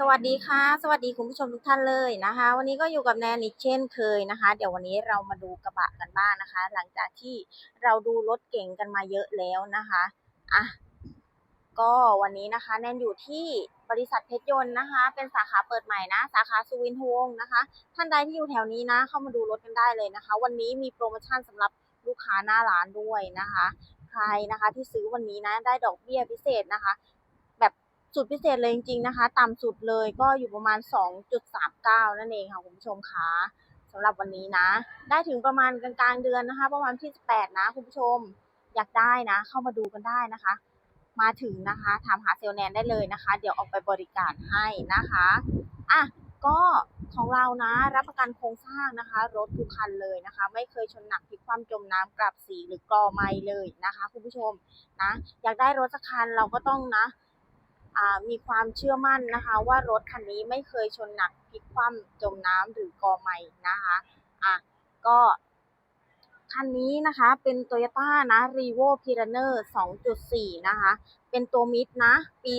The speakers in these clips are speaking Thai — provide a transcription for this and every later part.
สวัสดีค่ะ สวัสดีคุณผู้ชมทุกท่านเลยนะคะ วันนี้ก็อยู่กับแนนอีกเช่นเคยนะคะ เดี๋ยววันนี้เรามาดูกระบะกันบ้างนะคะ หลังจากที่เราดูรถเก่งกันมาเยอะแล้วนะคะอะก็วันนี้นะคะ แนนอยู่ที่บริษัทเพชรยนต์นะคะ เป็นสาขาเปิดใหม่นะ สาขาสุวินทวงศ์นะคะ ท่านใดที่อยู่แถวนี้นะ เข้ามาดูรถกันได้เลยนะคะ วันนี้มีโปรโมชั่นสำหรับลูกค้าหน้าร้านด้วยนะคะ ใครนะคะที่ซื้อวันนี้นะได้ดอกเบี้ยพิเศษนะคะ สุดพิเศษเลยจริงๆนะคะ ต่ำสุดเลยก็อยู่ประมาณ 2.39 นั่นเองค่ะคุณผู้ชมคะสำหรับวันนี้นะ ได้ถึงประมาณกลางๆเดือนนะคะ ประมาณที่ 18 นะคุณผู้ชมอยากได้นะ เข้ามาดูกันได้นะคะ มาถึงนะคะถามหาเซลแนนได้เลยนะคะ เดี๋ยวออกไปบริการให้นะคะอะก็ของเรานะรับประกันโครงสร้างนะคะ รถทุกคันเลยนะคะ ไม่เคยชนหนักพลิกคว่ำจมน้ำกลับสีหรือกรอไม่เลยนะคะ คุณผู้ชมนะ อยากได้รถสักคันเราก็ต้องนะ มีความเชื่อมั่นนะคะ ว่ารถคันนี้ไม่เคยชนหนักพลิกคว่ำจมน้ำหรือกอไม่นะคะอะก็คันนี้นะคะเป็น Toyota นะ r e v o p i r a n e r 2.4 นะคะ เป็นตัวมิดนะ ปี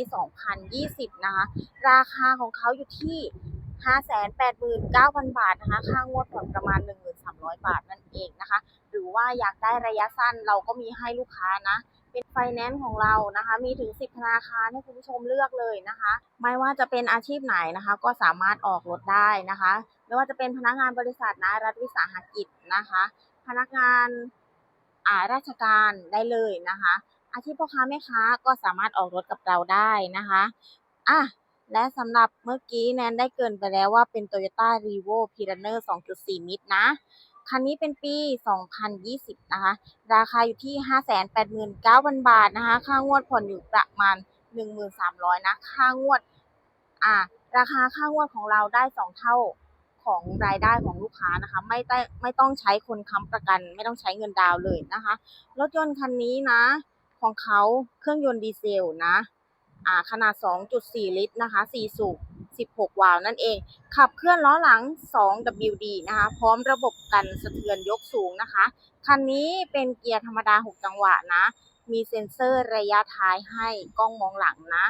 2020 นะคะ ราคาของเขาอยู่ที่ 589,000 บาทนะคะ ค่างวดผ่อนประมาณ 1,300 บาทนั่นเองนะคะ หรือว่าอยากได้ระยะสั้นเราก็มีให้ลูกค้านะ เป็นไฟแนนซ์ของเรานะคะ มีถึง 10 ธนาคารให้คุณผู้ชมเลือกเลยนะคะ ไม่ว่าจะเป็นอาชีพไหนนะคะ ก็สามารถออกรถได้นะคะ ไม่ว่าจะเป็นพนักงานบริษัทนะรัฐวิสาหกิจนะคะ พนักงานอาราชการได้เลยนะคะ อาชีพพ่อค้าแม่ค้าก็สามารถออกรถกับเราได้นะคะอะและสำหรับเมื่อกี้แนนได้เกินไปแล้วว่าเป็น Toyota r e v o p i r a n e r 2.4 มิตรนะ คันนี้เป็นปี 2020 นะคะ ราคาอยู่ที่ 589,000 บาทนะคะ ค่างวดผ่อนอยู่ประมาณ 1,300 นะ ค่างวด อ่า ราคาค่างวดของเราได้ 2 เท่าของรายได้ของลูกค้านะคะ ไม่ได้ไม่ต้องใช้คนค้ำประกัน ไม่ต้องใช้เงินดาวน์เลยนะคะ รถยนต์คันนี้นะ ของเขาเครื่องยนต์ดีเซลนะ อ่า ขนาด 2.4 ลิตรนะคะ 4 สูบ 16 วาล์วนั่นเอง ขับเคลื่อนล้อหลัง 2WD นะคะ พร้อมระบบกันสะเทือนยกสูงนะคะ คันนี้เป็นเกียร์ธรรมดา 6 จังหวะนะ มีเซ็นเซอร์ระยะท้ายให้กล้องมองหลังนะ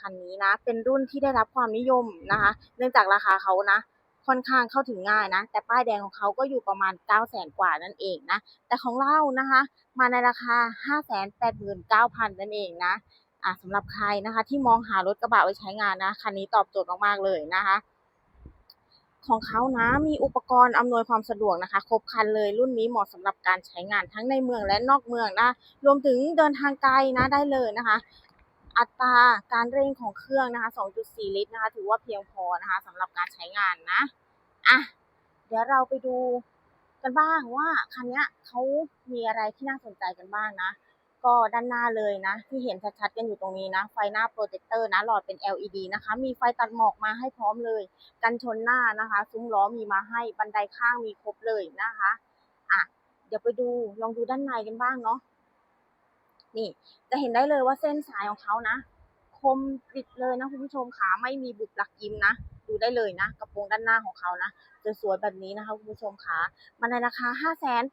คันนี้นะ เป็นรุ่นที่ได้รับความนิยมนะคะ เนื่องจากราคาเขานะค่อนข้างเข้าถึงง่ายนะ แต่ป้ายแดงของเขาก็อยู่ประมาณ 9 0 0 0 0 0กว่านั่นเองนะ แต่ของเรานะคะ มาในราคา 589,000 นั่นเองนะ อะสำหรับใครนะคะ ที่มองหารถกระบะไว้ใช้งานนะคันนี้ตอบโจทย์มากๆเลยนะคะ ของเขานะมีอุปกรณ์อำนวยความสะดวกนะคะ ครบครันเลยรุ่นนี้เหมาะสำหรับการใช้งานทั้งในเมืองและนอกเมืองนะรวมถึงเดินทางไกลนะได้เลยนะคะอัตราการเร่งของเครื่องนะคะ 2.4 ลิตรนะคะ ถือว่าเพียงพอนะคะสำหรับการใช้งานนะ อะ เดี๋ยวเราไปดูกันบ้างว่าคันนี้เขามีอะไรที่น่าสนใจกันบ้างนะ ก็ด้านหน้าเลยนะ ที่เห็นชัดๆกันอยู่ตรงนี้นะ ไฟหน้าโปรเจคเตอร์นะหลอดเป็น LED นะคะ มีไฟตัดหมอกมาให้พร้อมเลย กันชนหน้านะคะ ซุ้มล้อมีมาให้บันไดข้างมีครบเลยนะคะอะเดี๋ยวไปดูลองดูด้านในกันบ้างเนาะนี่จะเห็นได้เลยว่าเส้นสายของเขานะ คมกริบเลยนะคุณผู้ชมขาไม่มีบุบหลักยิ้มนะดูได้เลยนะ กระโปรงด้านหน้าของเขานะสวยแบบนี้นะคะคุณผู้ชมขามันในราคา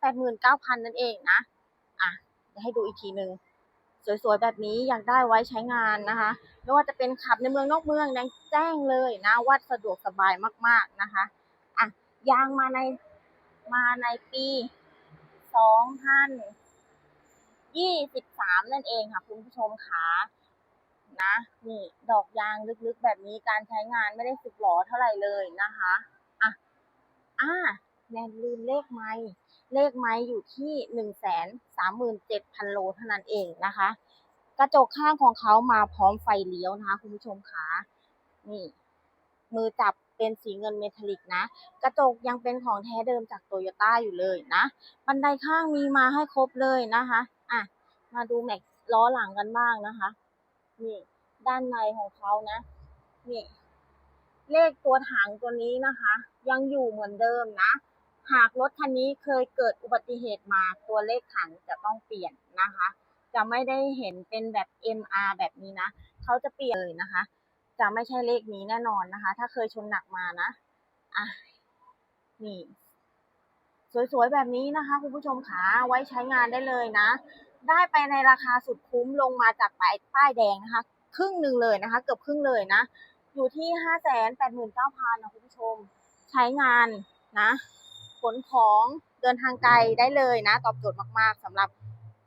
589,000 นั่นเองนะอะ ให้ดูอีกทีหนึ่งสวยๆแบบนี้อยากได้ไว้ใช้งานนะคะ ไม่ว่าจะเป็นขับในเมืองนอกเมืองแจ้งเลยนะว่าสะดวกสบายมากๆนะคะอะยางมาในมาในปี2023นั่นเองค่ะคุณผู้ชมขานะนี่ดอกยางลึกๆแบบนี้การใช้งานไม่ได้สึกหรอเท่าไหร่เลยนะคะอะอ่าแนนลืมเลขไม้ เลขไม้อยู่ที่หนึ่งแสนสามหมื่นเจ็ดพันโลเท่านั้นเองนะคะ กระจกข้างของเขามาพร้อมไฟเลี้ยวนะคะ คุณผู้ชมคะนี่มือจับเป็นสีเงินเมทัลลิกนะ กระจกยังเป็นของแท้เดิมจากโตโยต้าอยู่เลยนะ บันไดข้างมีมาให้ครบเลยนะคะอะมาดูแม็กล้อหลังกันบ้างนะคะ นี่ ด้านในของเขานะ นี่ เลขตัวถังตัวนี้นะคะ ยังอยู่เหมือนเดิมนะ หากรถคันนี้เคยเกิดอุบัติเหตุมาตัวเลขถังจะต้องเปลี่ยนนะคะ จะไม่ได้เห็นเป็นแบบ MR แบบนี้นะเขาจะเปลี่ยนเลยนะคะ จะไม่ใช่เลขนี้แน่นอนนะคะ ถ้าเคยชนหนักมานะอะนี่สวยๆ แบบนี้นะคะ คุณผู้ชมขาไว้ใช้งานได้เลยนะ ได้ไปในราคาสุดคุ้มลงมาจากป้ายป้ายแดงนะคะ ครึ่งหนึ่งเลยนะคะ เกือบครึ่งเลยนะ อยู่ที่ห้าแสนแปดหมื่นเก้าพันนะคุณผู้ชม ใช้งานนะ ขนของเดินทางไกลได้เลยนะ ตอบโจทย์มากๆสำหรับ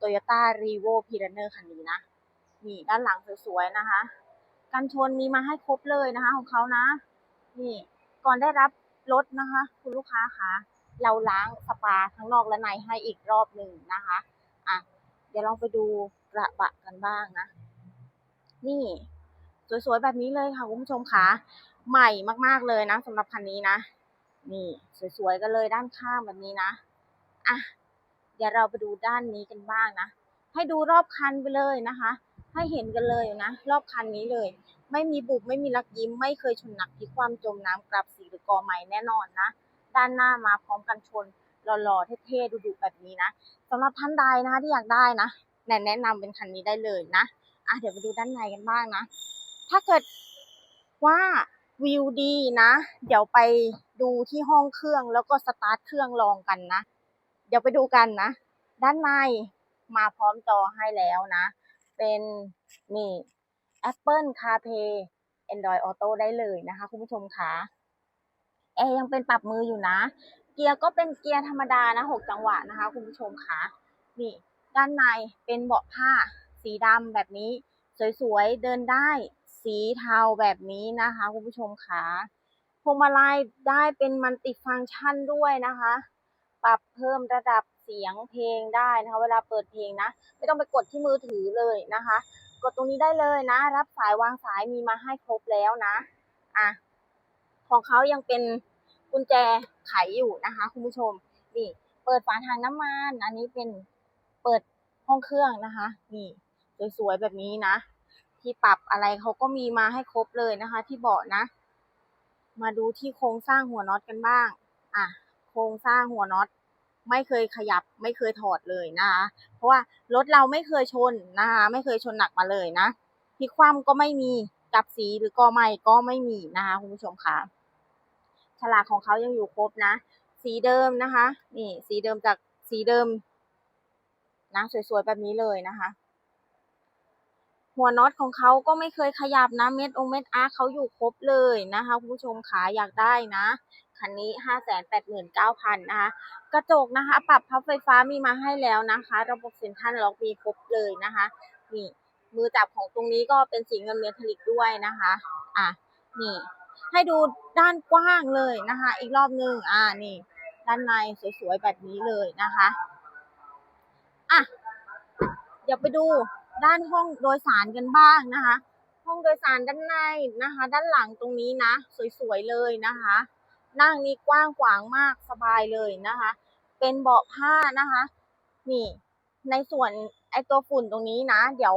Toyota r e v o p i r a n e r คันนี้นะนี่ด้านหลังสวยๆนะคะกันชนมีมาให้ครบเลยนะคะ ของเขานะ นี่ก่อนได้รับรถนะคะ คุณลูกค้าคะเราล้างสปาทั้งนอกและในให้อีกรอบหนึ่งนะคะอะเดี๋ยวลองไปดูกระบะกันบ้างนะ นี่ สวยๆแบบนี้เลยค่ะคุณผู้ชมคะใหม่มากๆเลยนะสำหรับคันนี้นะ นี่สวยๆกันเลยด้านข้างแบบนี้นะอะเดี๋ยวเราไปดูด้านนี้กันบ้างนะ ให้ดูรอบคันไปเลยนะคะ ให้เห็นกันเลยนะ รอบคันนี้เลย ไม่มีบุบไม่มีลักยิ้ม ไม่เคยชนหนักพลิกความจมน้ำกลับสีหรือกอใหม่แน่นอนนะ ด้านหน้ามาพร้อมกันชนหล่อๆเท่ๆดุๆแบบนี้นะสำหรับท่านใดนะคะที่อยากได้นะแนะแนะนำเป็นคันนี้ได้เลยนะอะเดี๋ยวไปดูด้านในกันบ้างนะ ถ้าเกิดว่า วิวดีนะ เดี๋ยวไปดูที่ห้องเครื่องแล้วก็สตาร์ทเครื่องลองกันนะ เดี๋ยวไปดูกันนะ ด้านในมาพร้อมจอให้แล้วนะ เป็นนี่ Apple CarPlay Android Auto ได้เลยนะคะ คุณผู้ชมคะแอร์ยังเป็นปรับมืออยู่นะ เกียร์ก็เป็นเกียร์ธรรมดานะหกจังหวะนะคะ คุณผู้ชมคะนี่ ด้านในเป็นเบาะผ้าสีดำแบบนี้ สวยๆ เดินได้ สีเทาแบบนี้นะคะคุณผู้ชมคะพวงมาลัยได้เป็นมันติฟังก์ชันด้วยนะคะ ปรับเพิ่มระดับเสียงเพลงได้นะคะเวลาเปิดเพลงนะ ไม่ต้องไปกดที่มือถือเลยนะคะ กดตรงนี้ได้เลยนะ รับสายวางสายมีมาให้ครบแล้วนะอะของเขายังเป็นกุญแจไขอยู่นะคะ คุณผู้ชมนี่เปิดฝาทางน้ำมัน อันนี้เป็นเปิดห้องเครื่องนะคะ นี่สวยๆแบบนี้นะ ที่ปรับอะไรเขาก็มีมาให้ครบเลยนะคะ ที่เบาะนะ มาดูที่โครงสร้างหัวน็อตกันบ้าง อะ โครงสร้างหัวน็อตไม่เคยขยับไม่เคยถอดเลยนะคะ เพราะว่ารถเราไม่เคยชนนะคะ ไม่เคยชนหนักมาเลยนะพลิกคว่ำก็ไม่มีกับสีหรือกอไม้ก็ไม่มีนะคะคุณผู้ชมคะฉลากของเขายังอยู่ครบนะ สีเดิมนะคะ นี่ สีเดิมจากสีเดิมนะสวยๆแบบนี้เลยนะคะ หัวน็อตของเขาก็ไม่เคยขยับนะเม็ดองเม็ดอาร์เขาอยู่ครบเลยนะคะคุณผู้ชมขาอยากได้นะคันนี้ห้าแสนแปดหมื่นเก้าพันนะคะ กระจกนะคะ ปรับพับไฟฟ้ามีมาให้แล้วนะคะ ระบบเซ็นทรัลล็อกมีครบเลยนะคะ นี่มือจับของตรงนี้ก็เป็นสีเงินเมทัลลิกด้วยนะคะ อะ นี่ ให้ดูด้านกว้างเลยนะคะ อีกรอบนึง อ่า นี่ ด้านในสวยๆแบบนี้เลยนะคะ อะ เดี๋ยวไปดู ด้านห้องโดยสารกันบ้างนะคะ ห้องโดยสารด้านในนะคะ ด้านหลังตรงนี้นะ สวยๆเลยนะคะ นั่งนี่กว้างขวางมากสบายเลยนะคะ เป็นเบาะผ้านะคะ นี่ ในส่วนไอตัวฝุ่นตรงนี้นะ เดี๋ยว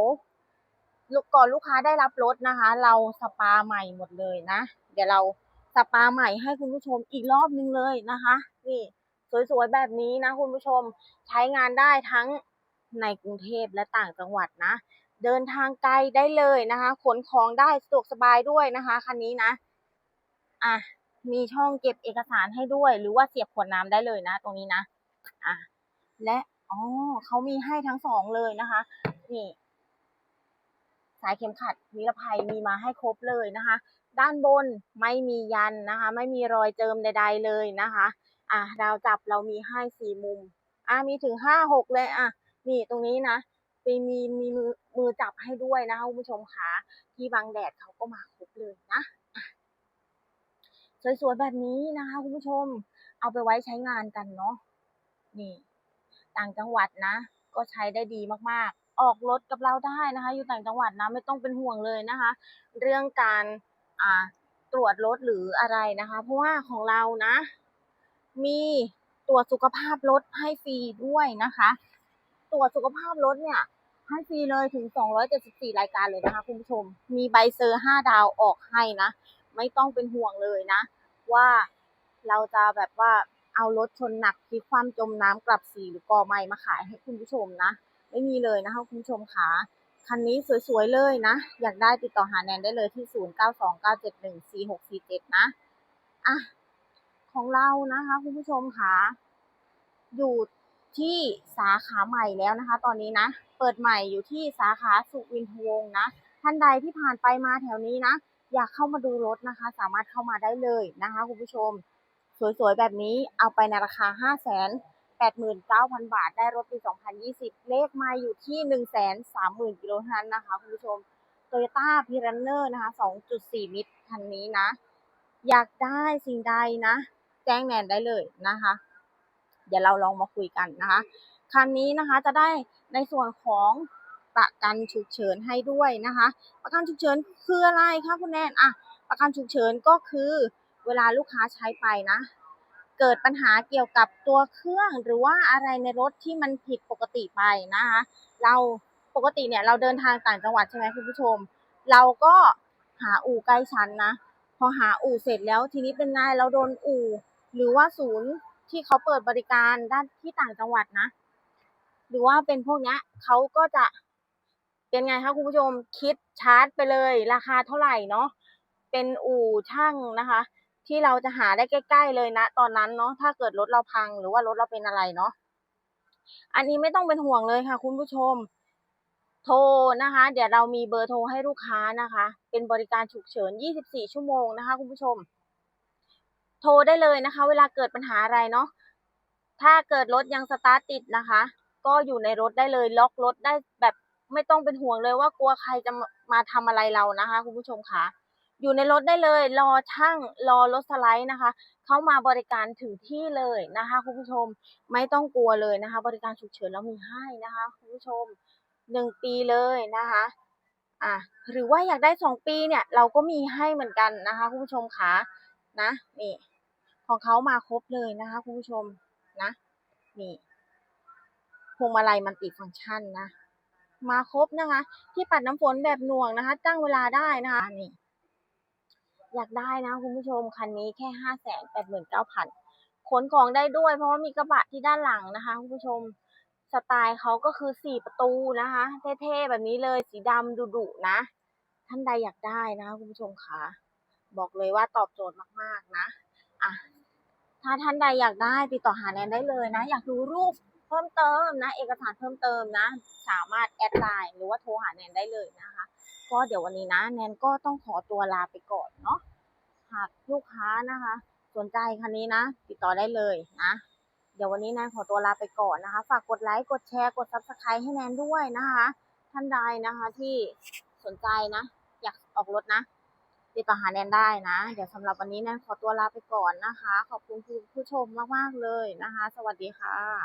กก่อนลูกค้าได้รับรถนะคะ เราสปาใหม่หมดเลยนะ เดี๋ยวเราสปาใหม่ให้คุณผู้ชมอีกรอบนึงเลยนะคะ นี่สวยๆแบบนี้นะคุณผู้ชมใช้งานได้ทั้ง ในกรุงเทพและต่างจังหวัดนะ เดินทางไกลได้เลยนะคะ ขนของได้สะดวกสบายด้วยนะคะคันนี้นะอะมีช่องเก็บเอกสารให้ด้วย หรือว่าเสียบขวดน้ำได้เลยนะ ตรงนี้นะอะและอ๋อเขามีให้ทั้งสองเลยนะคะ นี่ สายเข็มขัดนิรภัยมีมาให้ครบเลยนะคะ ด้านบนไม่มียันนะคะ ไม่มีรอยเจิมใด ๆเลยนะคะ อะดาวจับเรามีให้สี่มุม อะมีถึงห้าหกเลยอะ นี่ตรงนี้นะมีมีมีมือมือจับให้ด้วยนะคะคุณผู้ชมคะที่บังแดดเขาก็มาครบเลยนะอะสวยๆแบบนี้นะคะคุณผู้ชม เอาไปไว้ใช้งานกันเนาะนี่ ต่างจังหวัดนะ ก็ใช้ได้ดีมากๆ ออกรถกับเราได้นะคะ อยู่ต่างจังหวัดนะไม่ต้องเป็นห่วงเลยนะคะ เรื่องการอ่าตรวจรถหรืออะไรนะคะ เพราะว่าของเรานะ มีตรวจสุขภาพรถให้ฟรีด้วยนะคะ ตรวจสุขภาพรถเนี่ยให้ฟรีเลยถึง 274 รายการเลยนะคะคุณผู้ชม มีใบเซอร์ 5 ดาวออกให้นะ ไม่ต้องเป็นห่วงเลยนะ ว่าเราจะแบบว่าเอารถชนหนักพลิกคว่ำจมน้ำกลับสีหรือกอไม้มาขายให้คุณผู้ชมนะ ไม่มีเลยนะคะคุณผู้ชมค่ะคันนี้สวยๆเลยนะ อยากได้ติดต่อหาแนนได้เลยที่ 0929714647 นะอะของเรานะคะคุณผู้ชมค่ะอยู่ ที่สาขาใหม่แล้วนะคะ ตอนนี้นะ เปิดใหม่อยู่ที่สาขาสุวินทวงศ์นะ ท่านใดที่ผ่านไปมาแถวนี้นะ อยากเข้ามาดูรถนะคะ สามารถเข้ามาได้เลยนะคะคุณผู้ชม สวยๆ แบบนี้เอาไปในราคา5 8 9 0 0 0 บาท ได้รถปี 2020 เลขมาอยู่ที่ 130,000 กิโลท่านั้นนะคะ คุณผู้ชม Toyota p i r a n n e r นะคะ 2.4มิตรคันนี้นะ อยากได้สิ่งใดนะ แจ้งแนนได้เลยนะคะ เดี๋ยวเราลองมาคุยกันนะคะคันนี้นะคะจะได้ในส่วนของประกันฉุกเฉินให้ด้วยนะคะ ประกันฉุกเฉินคืออะไรคะคุณแนนอะประกันฉุกเฉินก็คือเวลาลูกค้าใช้ไปนะ เกิดปัญหาเกี่ยวกับตัวเครื่องหรือว่าอะไรในรถที่มันผิดปกติไปนะคะ เราปกติเนี่ยเราเดินทางต่างจังหวัดใช่ไหมคุณผู้ชม เราก็หาอู่ใกล้ชั้นนะ พอหาอู่เสร็จแล้วทีนี้เป็นไงเราโดนอู่หรือว่าศูนย์ ที่เขาเปิดบริการด้านที่ต่างจังหวัดนะ หรือว่าเป็นพวกเนี้ยเขาก็จะเป็นไงคะคุณผู้ชมคิดชาร์จไปเลย ราคาเท่าไหร่เนาะเป็นอู่ช่างนะคะ ที่เราจะหาได้ใกล้ ๆ เลยนะ ตอนนั้นเนาะถ้าเกิดรถเราพังหรือว่ารถเราเป็นอะไรเนาะอันนี้ไม่ต้องเป็นห่วงเลยค่ะ คุณผู้ชม โทรนะคะ เดี๋ยวเรามีเบอร์โทรให้ลูกค้านะคะ เป็นบริการฉุกเฉิน 24 ชั่วโมงนะคะ คุณผู้ชม โทรได้เลยนะคะ เวลาเกิดปัญหาอะไรเนาะถ้าเกิดรถยังสตาร์ทติดนะคะ ก็อยู่ในรถได้เลย ล็อกรถได้แบบไม่ต้องเป็นห่วงเลยว่ากลัวใครจะมาทำอะไรเรานะคะ คุณผู้ชมคะอยู่ในรถได้เลย รอช่างรอรถสไลด์นะคะเขามาบริการถึงที่เลยนะคะ คุณผู้ชมไม่ต้องกลัวเลยนะคะ บริการฉุกเฉินเรามีให้นะคะ คุณผู้ชมหนึ่งปีเลยนะคะอะหรือว่าอยากได้สองปีเนี่ย เราก็มีให้เหมือนกันนะคะ คุณผู้ชมคะนะนี่ ของเขามาครบเลยนะคะคุณผู้ชมนะนี่พวงมาลัยมันติฟังก์ชันนะ มาครบนะคะ ที่ปัดน้ำฝนแบบหน่วงนะคะตั้งเวลาได้นะคะนี่อยากได้นะคุณผู้ชมคันนี้แค่ห้าแสนแปดหมื่นเก้าพันขนของได้ด้วย เพราะว่ามีกระบะที่ด้านหลังนะคะคุณผู้ชมสไตล์เขาก็คือสี่ประตูนะคะเท่ๆแบบนี้เลยสีดำดุๆนะ ท่านใดอยากได้นะคะคุณผู้ชมคะบอกเลยว่าตอบโจทย์มากๆนะอะ ถ้าท่านใดอยากได้ติดต่อหาแนนได้เลยนะ อยากดูรูปเพิ่มเติมนะ เอกสารเพิ่มเติมนะ สามารถแอดไลน์หรือว่าโทรหาแนนได้เลยนะคะก็เดี๋ยววันนี้นะแนนก็ต้องขอตัวลาไปก่อนเนาะหากลูกค้านะคะ สนใจคันนี้นะ ติดต่อได้เลยนะเดี๋ยววันนี้แนนขอตัวลาไปก่อนนะคะ ฝากกดไลค์กดแชร์กด subscribe ให้แนนด้วยนะคะ ท่านใดนะคะที่สนใจนะ อยากออกรถนะ ติดต่อหาแนนได้นะ เดี๋ยวสำหรับวันนี้แนนขอตัวลาไปก่อนนะคะ ขอบคุณผู้ชมมาก ๆ เลยนะคะ สวัสดีค่ะ